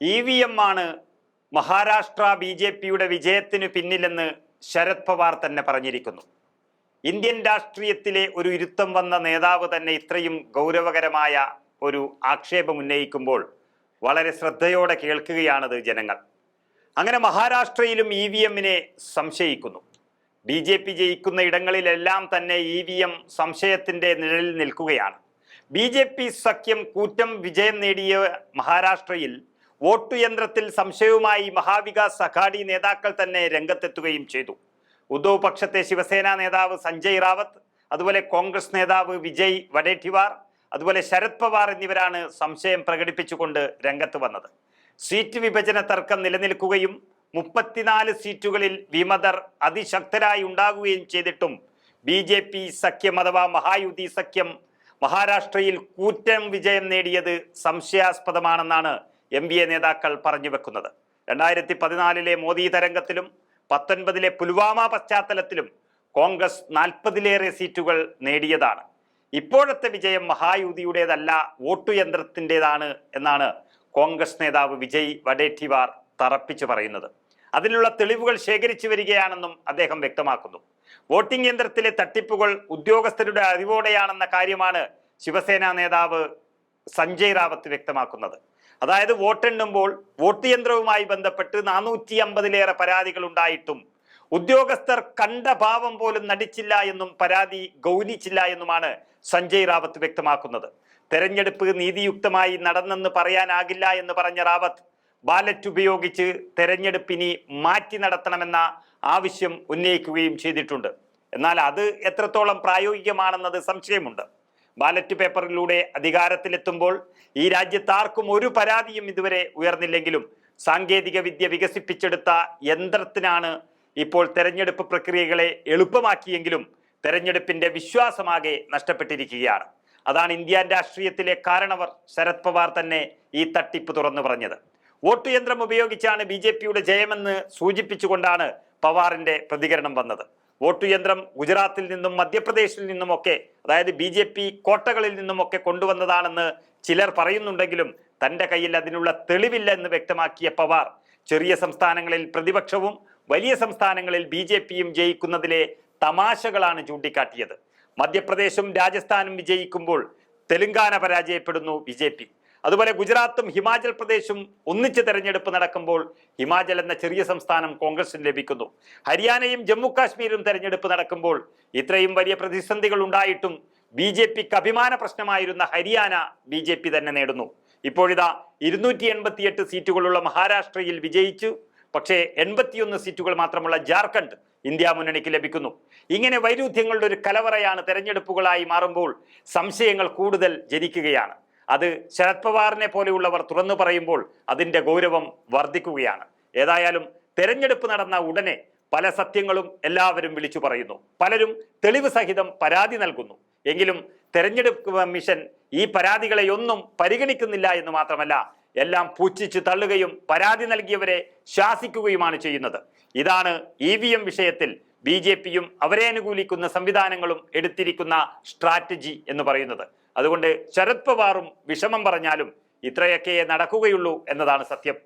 E V M ആണ് Maharashtra B J പിയുടെ വിജയത്തിന് പിന്നിലെന്ന് ശരത് പവാർ തന്നെ പറഞ്ഞിരിക്കുന്നു. ഇന്ത്യൻ രാഷ്ട്രീയത്തിലെ ഒരു ഇരുത്തം വന്ന നേതാവ് തന്നെ ഇത്രയും ഗൗരവകരമായ ഒരു ആക്ഷേപം ഉന്നയിക്കുമ്പോൾ വളരെ ശ്രദ്ധയോടെ കേൾക്കുകയാണത് ജനങ്ങൾ. അങ്ങനെ മഹാരാഷ്ട്രയിലും ഇ വി എമ്മിനെ സംശയിക്കുന്നു. ബി ജെ പി ജയിക്കുന്ന ഇടങ്ങളിലെല്ലാം തന്നെ ഇ വി എം സംശയത്തിന്റെ നിഴലിൽ നിൽക്കുകയാണ്. ബി ജെ പി സഖ്യം കൂറ്റം വിജയം നേടിയ മഹാരാഷ്ട്രയിൽ വോട്ടു യന്ത്രത്തിൽ സംശയവുമായി മഹാവികാസ് അഘാഡി നേതാക്കൾ തന്നെ രംഗത്തെത്തുകയും ചെയ്തു. ഉദ്ധവ് പക്ഷത്തെ ശിവസേന നേതാവ് സഞ്ജയ് റാവത്ത് അതുപോലെ കോൺഗ്രസ് നേതാവ് വിജയ് വഡേഠിവാർ അതുപോലെ ശരത് പവാർ എന്നിവരാണ് സംശയം പ്രകടിപ്പിച്ചുകൊണ്ട് രംഗത്ത് വന്നത്. സീറ്റ് വിഭജന തർക്കം നിലനിൽക്കുകയും മുപ്പത്തിനാല് സീറ്റുകളിൽ വിമതർ അതിശക്തരായി ഉണ്ടാകുകയും ചെയ്തിട്ടും ബി ജെ പി സഖ്യം അഥവാ മഹായുതി സഖ്യം മഹാരാഷ്ട്രയിൽ കൂറ്റൻ വിജയം നേടിയത് സംശയാസ്പദമാണെന്നാണ് എം ബി എ നേതാക്കൾ പറഞ്ഞു വെക്കുന്നത്. രണ്ടായിരത്തി പതിനാലിലെ മോദി തരംഗത്തിലും പത്തൊൻപതിലെ പുൽവാമ പശ്ചാത്തലത്തിലും കോൺഗ്രസ് നാൽപ്പതിലേറെ സീറ്റുകൾ നേടിയതാണ്. ഇപ്പോഴത്തെ വിജയം മഹായുതിയുടേതല്ല വോട്ടു യന്ത്രത്തിന്റെതാണ് എന്നാണ് കോൺഗ്രസ് നേതാവ് വിജയ് വഡേറ്റിവാർ തറപ്പിച്ചു പറയുന്നത്. അതിലുള്ള തെളിവുകൾ ശേഖരിച്ചു വരികയാണെന്നും അദ്ദേഹം വ്യക്തമാക്കുന്നു. വോട്ടിംഗ് യന്ത്രത്തിലെ തട്ടിപ്പുകൾ ഉദ്യോഗസ്ഥരുടെ അറിവോടെയാണെന്ന കാര്യമാണ് ശിവസേന നേതാവ് സഞ്ജയ് റാവത്ത് വ്യക്തമാക്കുന്നത്. അതായത് വോട്ടെണ്ണുമ്പോൾ വോട്ട് യന്ത്രവുമായി ബന്ധപ്പെട്ട് നാനൂറ്റി അമ്പതിലേറെ പരാതികൾ ഉണ്ടായിട്ടും ഉദ്യോഗസ്ഥർ കണ്ട ഭാവം പോലും നടിച്ചില്ല എന്നും പരാതി ഗൗനിച്ചില്ല എന്നുമാണ് സഞ്ജയ് റാവത്ത് വ്യക്തമാക്കുന്നത്. തെരഞ്ഞെടുപ്പ് നീതിയുക്തമായി നടന്നെന്ന് പറയാനാകില്ല എന്ന് പറഞ്ഞ റാവത്ത് ബാലറ്റ് ഉപയോഗിച്ച് തെരഞ്ഞെടുപ്പിനി മാറ്റി നടത്തണമെന്ന ആവശ്യം ഉന്നയിക്കുകയും ചെയ്തിട്ടുണ്ട്. എന്നാൽ അത് എത്രത്തോളം പ്രായോഗികമാണെന്നത് സംശയമുണ്ട്. ബാലറ്റ് പേപ്പറിലൂടെ അധികാരത്തിലെത്തുമ്പോൾ ഈ രാജ്യത്ത് ആർക്കും ഒരു പരാതിയും ഇതുവരെ ഉയർന്നില്ലെങ്കിലും സാങ്കേതിക വിദ്യ വികസിപ്പിച്ചെടുത്ത യന്ത്രത്തിനാണ് ഇപ്പോൾ തെരഞ്ഞെടുപ്പ് പ്രക്രിയകളെ എളുപ്പമാക്കിയെങ്കിലും തെരഞ്ഞെടുപ്പിന്റെ വിശ്വാസമാകെ നഷ്ടപ്പെട്ടിരിക്കുകയാണ്. അതാണ് ഇന്ത്യൻ രാഷ്ട്രീയത്തിലെ കാരണവർ ശരത് പവാർ തന്നെ ഈ തട്ടിപ്പ് തുറന്നു പറഞ്ഞത്. വോട്ട് യന്ത്രം ഉപയോഗിച്ചാണ് ബി ജയമെന്ന് സൂചിപ്പിച്ചുകൊണ്ടാണ് പവാറിന്റെ പ്രതികരണം വന്നത്. വോട്ട് യന്ത്രം ഗുജറാത്തിൽ നിന്നും മധ്യപ്രദേശിൽ നിന്നുമൊക്കെ അതായത് ബി ജെ പി കോട്ടകളിൽ നിന്നുമൊക്കെ കൊണ്ടുവന്നതാണെന്ന് ചിലർ പറയുന്നുണ്ടെങ്കിലും തന്റെ കയ്യിൽ അതിനുള്ള തെളിവില്ല എന്ന് വ്യക്തമാക്കിയ പവാർ ചെറിയ സംസ്ഥാനങ്ങളിൽ പ്രതിപക്ഷവും വലിയ സംസ്ഥാനങ്ങളിൽ ബി ജെ പിയും ജയിക്കുന്നതിലെ തമാശകളാണ് ചൂണ്ടിക്കാട്ടിയത്. മധ്യപ്രദേശും രാജസ്ഥാനും വിജയിക്കുമ്പോൾ തെലുങ്കാന പരാജയപ്പെടുന്നു ബി ജെ പി. അതുപോലെ ഗുജറാത്തും ഹിമാചൽ പ്രദേശും ഒന്നിച്ച് തെരഞ്ഞെടുപ്പ് നടക്കുമ്പോൾ ഹിമാചൽ എന്ന ചെറിയ സംസ്ഥാനം കോൺഗ്രസിന് ലഭിക്കുന്നു. ഹരിയാനയും ജമ്മു കാശ്മീരും തെരഞ്ഞെടുപ്പ് നടക്കുമ്പോൾ ഇത്രയും വലിയ പ്രതിസന്ധികൾ ഉണ്ടായിട്ടും ബി ജെ പിക്ക് അഭിമാന പ്രശ്നമായിരുന്ന ഹരിയാന ബി ജെ പി തന്നെ നേടുന്നു. ഇപ്പോഴിതാ ഇരുന്നൂറ്റി എൺപത്തിയെട്ട് സീറ്റുകളുള്ള മഹാരാഷ്ട്രയിൽ വിജയിച്ചു. പക്ഷേ എൺപത്തിയൊന്ന് സീറ്റുകൾ മാത്രമുള്ള ജാർഖണ്ഡ് ഇന്ത്യ മുന്നണിക്ക് ലഭിക്കുന്നു. ഇങ്ങനെ വൈരുദ്ധ്യങ്ങളുടെ ഒരു കലവറയാണ് തെരഞ്ഞെടുപ്പുകളായി മാറുമ്പോൾ സംശയങ്ങൾ കൂടുതൽ ജനിക്കുകയാണ്. അത് ശരത് പവാറിനെ പോലെയുള്ളവർ തുറന്നു പറയുമ്പോൾ അതിന്റെ ഗൗരവം വർദ്ധിക്കുകയാണ്. ഏതായാലും തെരഞ്ഞെടുപ്പ് നടന്ന ഉടനെ പല സത്യങ്ങളും എല്ലാവരും വിളിച്ചു പറയുന്നു. പലരും തെളിവ് സഹിതം പരാതി നൽകുന്നു. എങ്കിലും തെരഞ്ഞെടുപ്പ് കമ്മീഷൻ ഈ പരാതികളെയൊന്നും പരിഗണിക്കുന്നില്ല എന്ന് മാത്രമല്ല എല്ലാം പൂച്ഛിച്ച് തള്ളുകയും പരാതി നൽകിയവരെ ശാസിക്കുകയുമാണ് ചെയ്യുന്നത്. ഇതാണ് ഇ വി എം വിഷയത്തിൽ ബി ജെ പിയും അവരെ അനുകൂലിക്കുന്ന സംവിധാനങ്ങളും എടുത്തിരിക്കുന്ന സ്ട്രാറ്റജി എന്ന് പറയുന്നത്. അതുകൊണ്ട് ശരത് പവാറും വിഷമം പറഞ്ഞാലും ഇത്രയൊക്കെയേ നടക്കുകയുള്ളൂ എന്നതാണ് സത്യം.